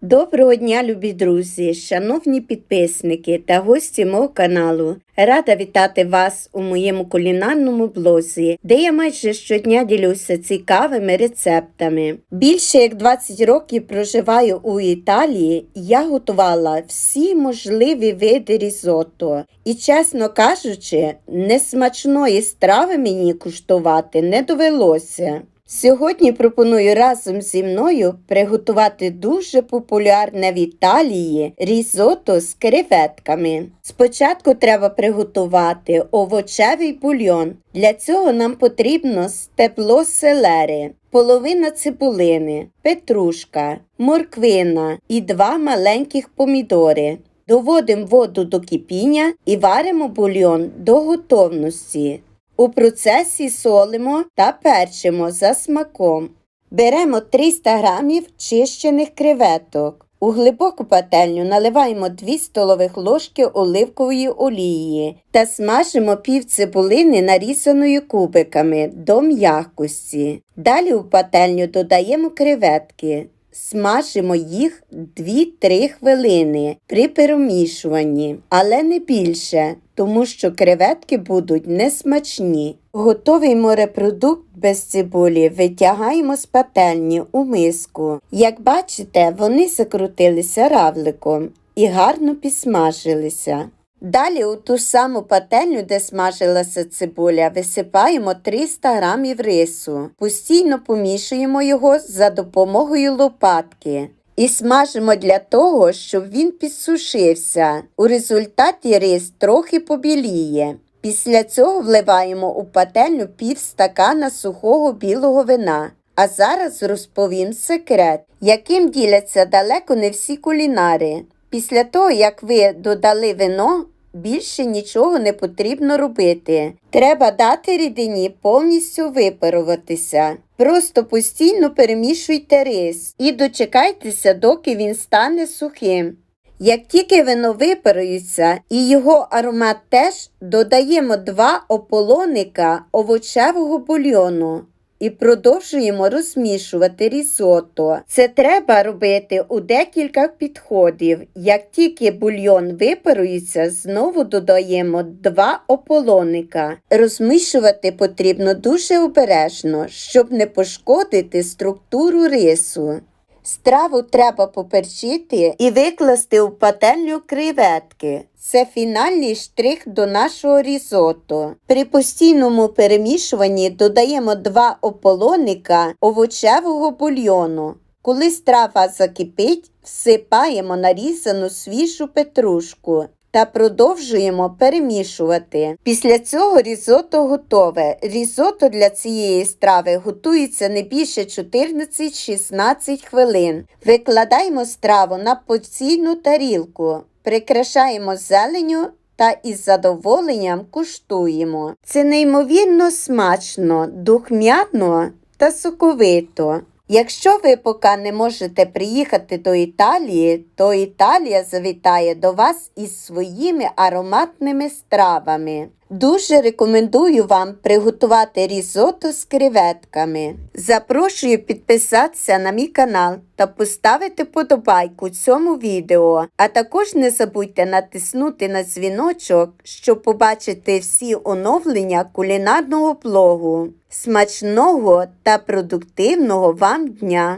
Доброго дня, любі друзі, шановні підписники та гості мого каналу. Рада вітати вас у моєму кулінарному блозі, де я майже щодня ділюся цікавими рецептами. Більше як 20 років проживаю у Італії, я готувала всі можливі види різотто. І, чесно кажучи, несмачної страви мені куштувати не довелося. Сьогодні пропоную разом зі мною приготувати дуже популярне в Італії різото з креветками. Спочатку треба приготувати овочевий бульйон. Для цього нам потрібно стебло селери, половина цибулини, петрушка, морквина і два маленьких помідори. Доводимо воду до кипіння і варимо бульйон до готовності. У процесі солимо та перчимо за смаком. Беремо 300 грамів чищених креветок. У глибоку пательню наливаємо 2 столових ложки оливкової олії та смажимо пів цибулини нарізаною кубиками до м'якості. Далі у пательню додаємо креветки. Смажимо їх 2-3 хвилини при перемішуванні, але не більше, тому що креветки будуть несмачні. Готовий морепродукт без цибулі витягаємо з пательні у миску. Як бачите, вони закрутилися равликом і гарно підсмажилися. Далі у ту саму пательню, де смажилася цибуля, висипаємо 300 грамів рису. Постійно помішуємо його за допомогою лопатки. І смажимо для того, щоб він підсушився. У результаті рис трохи побіліє. Після цього вливаємо у пательню пів стакана сухого білого вина. А зараз розповім секрет, яким діляться далеко не всі кулінари. Після того, як ви додали вино, більше нічого не потрібно робити. Треба дати рідині повністю випаруватися. Просто постійно перемішуйте рис і дочекайтеся, доки він стане сухим. Як тільки вино випарується і його аромат теж, додаємо два ополоника овочевого бульйону і продовжуємо розмішувати різото. Це треба робити у декілька підходів. Як тільки бульйон випарується, знову додаємо два ополоника. Розмішувати потрібно дуже обережно, щоб не пошкодити структуру рису. Страву треба поперчити і викласти у пательню креветки. Це фінальний штрих до нашого різоту. При постійному перемішуванні додаємо два ополоника овочевого бульйону. Коли страва закипить, всипаємо нарізану свіжу петрушку та продовжуємо перемішувати. Після цього різото готове. Різото для цієї страви готується не більше 14-16 хвилин. Викладаємо страву на порційну тарілку, прикрашаємо зеленю та із задоволенням куштуємо. Це неймовірно смачно, духмяно та соковито. Якщо ви поки не можете приїхати до Італії, то Італія завітає до вас із своїми ароматними стравами. Дуже рекомендую вам приготувати різото з креветками. Запрошую підписатися на мій канал та поставити подобайку цьому відео, а також не забудьте натиснути на дзвіночок, щоб побачити всі оновлення кулінарного блогу. Смачного та продуктивного вам дня!